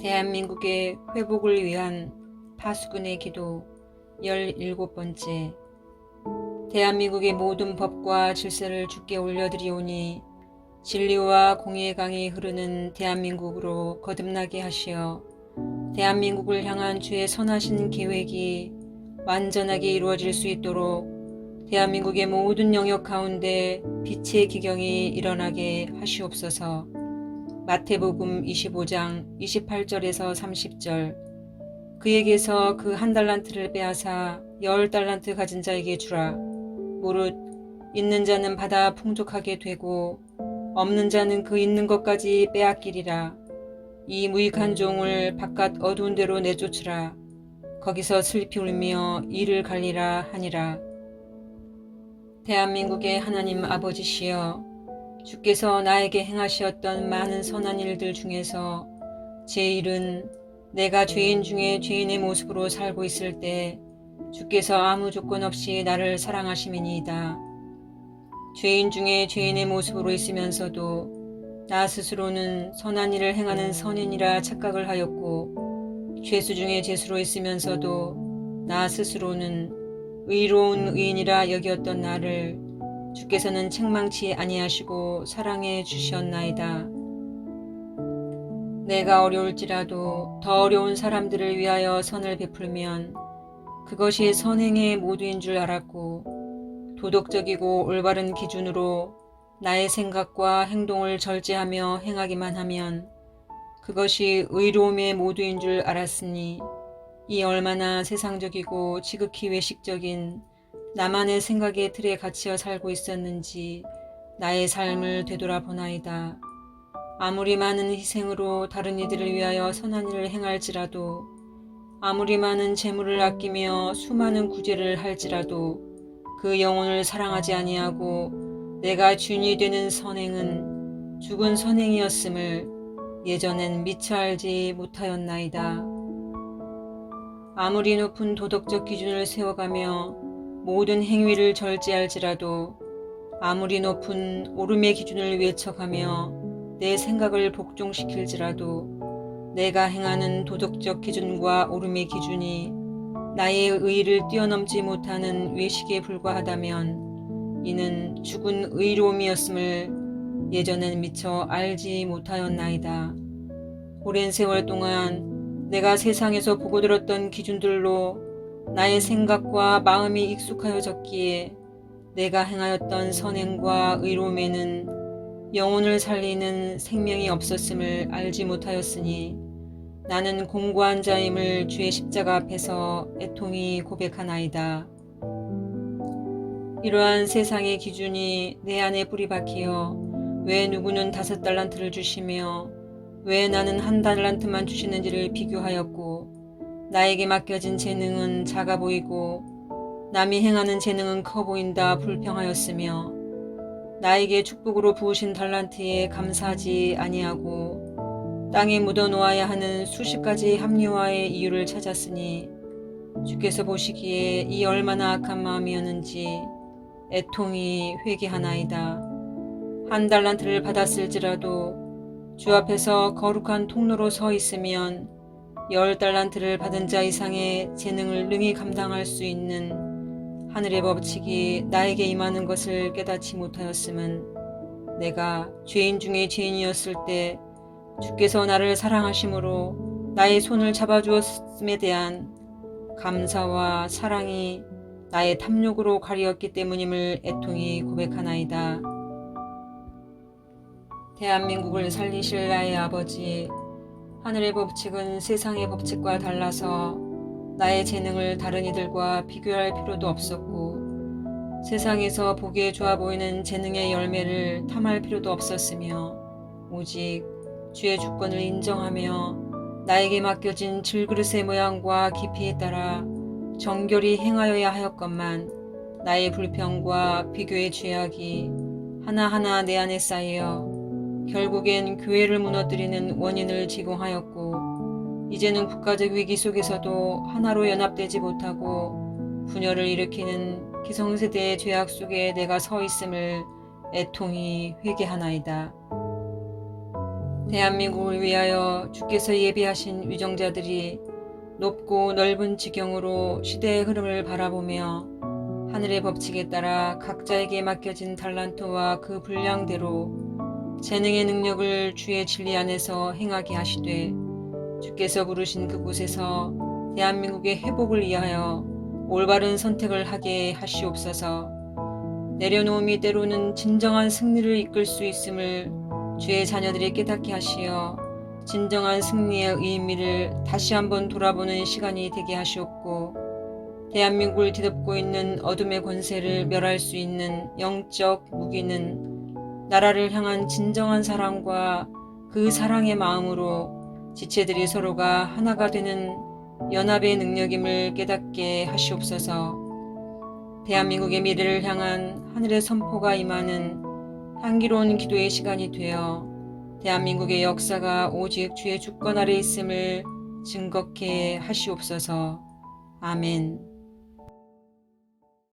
대한민국의 회복을 위한 파수꾼의 기도 17번째 대한민국의 모든 법과 질서를 주께 올려드리오니 진리와 공의의 강이 흐르는 대한민국으로 거듭나게 하시어 대한민국을 향한 주의 선하신 계획이 완전하게 이루어질 수 있도록 대한민국의 모든 영역 가운데 빛의 기경이 일어나게 하시옵소서. 마태복음 25장 28절에서 30절 그에게서 그 한 달란트를 빼앗아 열 달란트 가진 자에게 주라. 무릇 있는 자는 받아 풍족하게 되고 없는 자는 그 있는 것까지 빼앗기리라. 이 무익한 종을 바깥 어두운 데로 내쫓으라. 거기서 슬피 울며 이를 갈리라 하니라. 대한민국의 하나님 아버지시여 주께서 나에게 행하시었던 많은 선한 일들 중에서 제 일은 내가 죄인 중에 죄인의 모습으로 살고 있을 때 주께서 아무 조건 없이 나를 사랑하심이니이다. 죄인 중에 죄인의 모습으로 있으면서도 나 스스로는 선한 일을 행하는 선인이라 착각을 하였고 죄수 중에 죄수로 있으면서도 나 스스로는 의로운 의인이라 여기었던 나를 주께서는 책망치 아니하시고 사랑해 주셨나이다. 내가 어려울지라도 더 어려운 사람들을 위하여 선을 베풀면 그것이 선행의 모두인 줄 알았고 도덕적이고 올바른 기준으로 나의 생각과 행동을 절제하며 행하기만 하면 그것이 의로움의 모두인 줄 알았으니 이 얼마나 세상적이고 지극히 외식적인 나만의 생각의 틀에 갇혀 살고 있었는지 나의 삶을 되돌아보나이다. 아무리 많은 희생으로 다른 이들을 위하여 선한 일을 행할지라도 아무리 많은 재물을 아끼며 수많은 구제를 할지라도 그 영혼을 사랑하지 아니하고 내가 주인이 되는 선행은 죽은 선행이었음을 예전엔 미처 알지 못하였나이다. 아무리 높은 도덕적 기준을 세워가며 모든 행위를 절제할지라도 아무리 높은 오름의 기준을 외쳐가며 내 생각을 복종시킬지라도 내가 행하는 도덕적 기준과 오름의 기준이 나의 의의를 뛰어넘지 못하는 외식에 불과하다면 이는 죽은 의로움이었음을 예전엔 미처 알지 못하였나이다. 오랜 세월 동안 내가 세상에서 보고 들었던 기준들로 나의 생각과 마음이 익숙하여졌기에 내가 행하였던 선행과 의로움에는 영혼을 살리는 생명이 없었음을 알지 못하였으니 나는 공고한 자임을 주의 십자가 앞에서 애통이 고백하나이다. 이러한 세상의 기준이 내 안에 뿌리 박히어 왜 누구는 다섯 달란트를 주시며 왜 나는 한 달란트만 주시는지를 비교하였고 나에게 맡겨진 재능은 작아 보이고 남이 행하는 재능은 커 보인다 불평하였으며 나에게 축복으로 부으신 달란트에 감사하지 아니하고 땅에 묻어 놓아야 하는 수십 가지 합리화의 이유를 찾았으니 주께서 보시기에 이 얼마나 악한 마음이었는지 애통이 회개하나이다. 한 달란트를 받았을지라도 주 앞에서 거룩한 통로로 서 있으면 열 달란트를 받은 자 이상의 재능을 능히 감당할 수 있는 하늘의 법칙이 나에게 임하는 것을 깨닫지 못하였음은 내가 죄인 중에 죄인이었을 때 주께서 나를 사랑하심으로 나의 손을 잡아주었음에 대한 감사와 사랑이 나의 탐욕으로 가리었기 때문임을 애통히 고백하나이다. 대한민국을 살리실 나의 아버지, 하늘의 법칙은 세상의 법칙과 달라서 나의 재능을 다른 이들과 비교할 필요도 없었고 세상에서 보기에 좋아 보이는 재능의 열매를 탐할 필요도 없었으며 오직 주의 주권을 인정하며 나에게 맡겨진 질그릇의 모양과 깊이에 따라 정결히 행하여야 하였건만 나의 불평과 비교의 죄악이 하나하나 내 안에 쌓여 결국엔 교회를 무너뜨리는 원인을 제공하였고 이제는 국가적 위기 속에서도 하나로 연합되지 못하고 분열을 일으키는 기성세대의 죄악 속에 내가 서 있음을 애통히 회개하나이다. 대한민국을 위하여 주께서 예비하신 위정자들이 높고 넓은 지경으로 시대의 흐름을 바라보며 하늘의 법칙에 따라 각자에게 맡겨진 달란트와 그 분량대로 재능의 능력을 주의 진리 안에서 행하게 하시되 주께서 부르신 그곳에서 대한민국의 회복을 위하여 올바른 선택을 하게 하시옵소서. 내려놓음이 때로는 진정한 승리를 이끌 수 있음을 주의 자녀들이 깨닫게 하시어 진정한 승리의 의미를 다시 한번 돌아보는 시간이 되게 하시옵고 대한민국을 뒤덮고 있는 어둠의 권세를 멸할 수 있는 영적 무기는 나라를 향한 진정한 사랑과 그 사랑의 마음으로 지체들이 서로가 하나가 되는 연합의 능력임을 깨닫게 하시옵소서. 대한민국의 미래를 향한 하늘의 선포가 임하는 향기로운 기도의 시간이 되어 대한민국의 역사가 오직 주의 주권 아래 있음을 증거케 하시옵소서. 아멘.